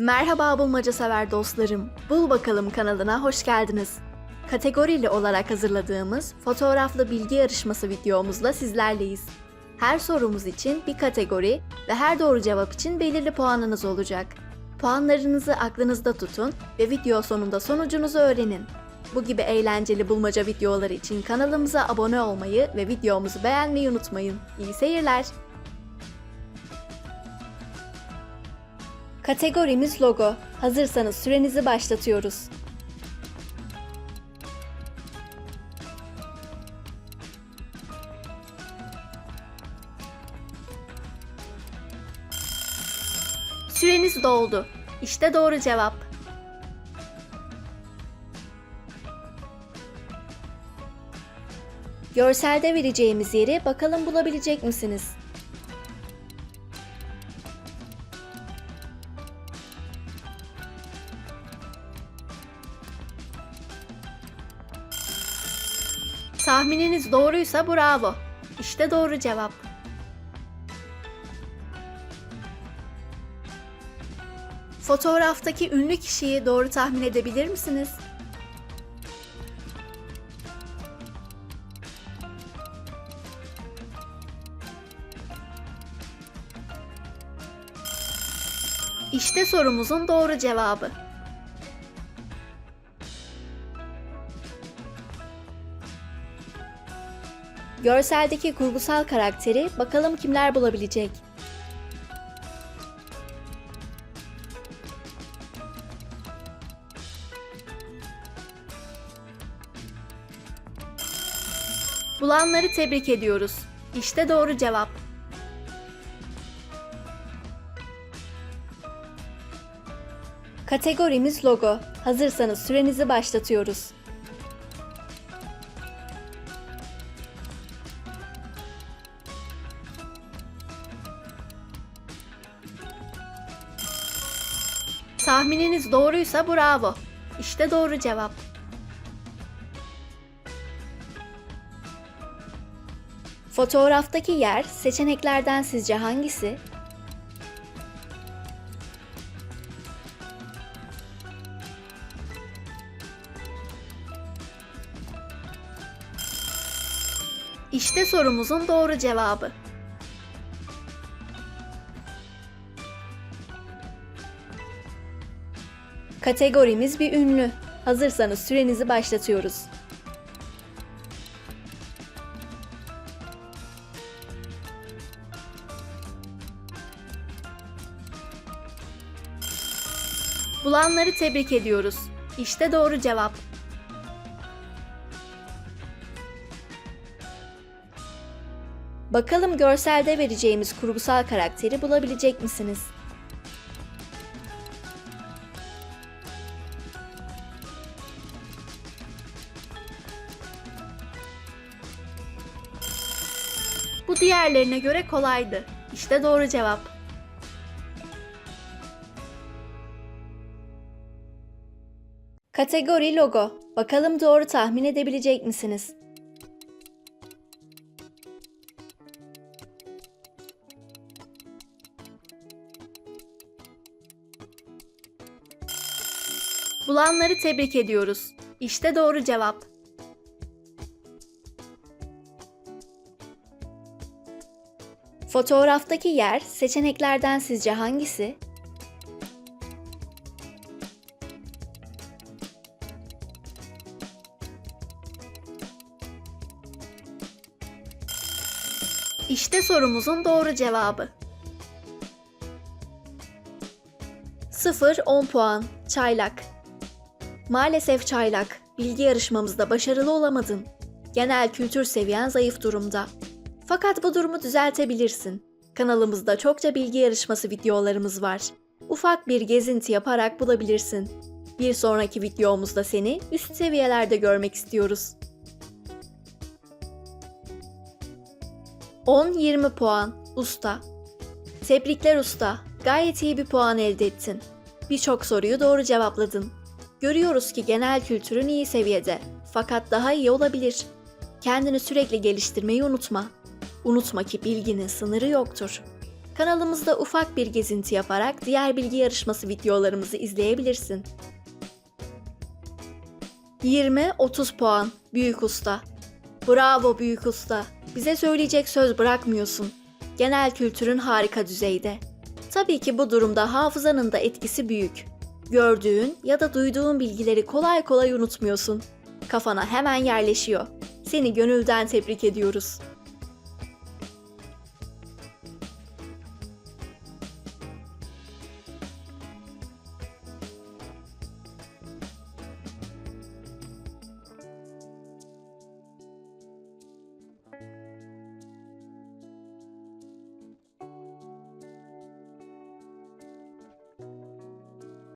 Merhaba bulmaca sever dostlarım. Bul bakalım kanalına hoş geldiniz. Kategorili olarak hazırladığımız fotoğraflı bilgi yarışması videomuzla sizlerleyiz. Her sorumuz için bir kategori ve her doğru cevap için belirli puanınız olacak. Puanlarınızı aklınızda tutun ve video sonunda sonucunuzu öğrenin. Bu gibi eğlenceli bulmaca videoları için kanalımıza abone olmayı ve videomuzu beğenmeyi unutmayın. İyi seyirler. Kategorimiz logo. Hazırsanız sürenizi başlatıyoruz. Süreniz doldu. İşte doğru cevap. Görselde vereceğimiz yeri bakalım bulabilecek misiniz? Tahmininiz doğruysa bravo. İşte doğru cevap. Fotoğraftaki ünlü kişiyi doğru tahmin edebilir misiniz? İşte sorumuzun doğru cevabı. Görseldeki kurgusal karakteri bakalım kimler bulabilecek? Bulanları tebrik ediyoruz. İşte doğru cevap. Kategorimiz logo. Hazırsanız sürenizi başlatıyoruz. Tahmininiz doğruysa bravo. İşte doğru cevap. Fotoğraftaki yer seçeneklerden sizce hangisi? İşte sorumuzun doğru cevabı. Kategorimiz bir ünlü. Hazırsanız sürenizi başlatıyoruz. Bulanları tebrik ediyoruz. İşte doğru cevap. Bakalım görselde vereceğimiz kurgusal karakteri bulabilecek misiniz? Diğerlerine göre kolaydı. İşte doğru cevap. Kategori logo. Bakalım doğru tahmin edebilecek misiniz? Bulanları tebrik ediyoruz. İşte doğru cevap. Fotoğraftaki yer seçeneklerden sizce hangisi? İşte sorumuzun doğru cevabı. 0-10 puan. Çaylak. Maalesef çaylak. Bilgi yarışmamızda başarılı olamadın. Genel kültür seviyen zayıf durumda. Fakat bu durumu düzeltebilirsin. Kanalımızda çokça bilgi yarışması videolarımız var. Ufak bir gezinti yaparak bulabilirsin. Bir sonraki videomuzda seni üst seviyelerde görmek istiyoruz. 10-20 puan. Usta. Tebrikler usta. Gayet iyi bir puan elde ettin. Birçok soruyu doğru cevapladın. Görüyoruz ki genel kültürün iyi seviyede. Fakat daha iyi olabilir. Kendini sürekli geliştirmeyi unutma. Unutma ki bilginin sınırı yoktur. Kanalımızda ufak bir gezinti yaparak diğer bilgi yarışması videolarımızı izleyebilirsin. 20-30 puan Büyük Usta. Bravo Büyük Usta. Bize söyleyecek söz bırakmıyorsun. Genel kültürün harika düzeyde. Tabii ki bu durumda hafızanın da etkisi büyük. Gördüğün ya da duyduğun bilgileri kolay kolay unutmuyorsun. Kafana hemen yerleşiyor. Seni gönülden tebrik ediyoruz.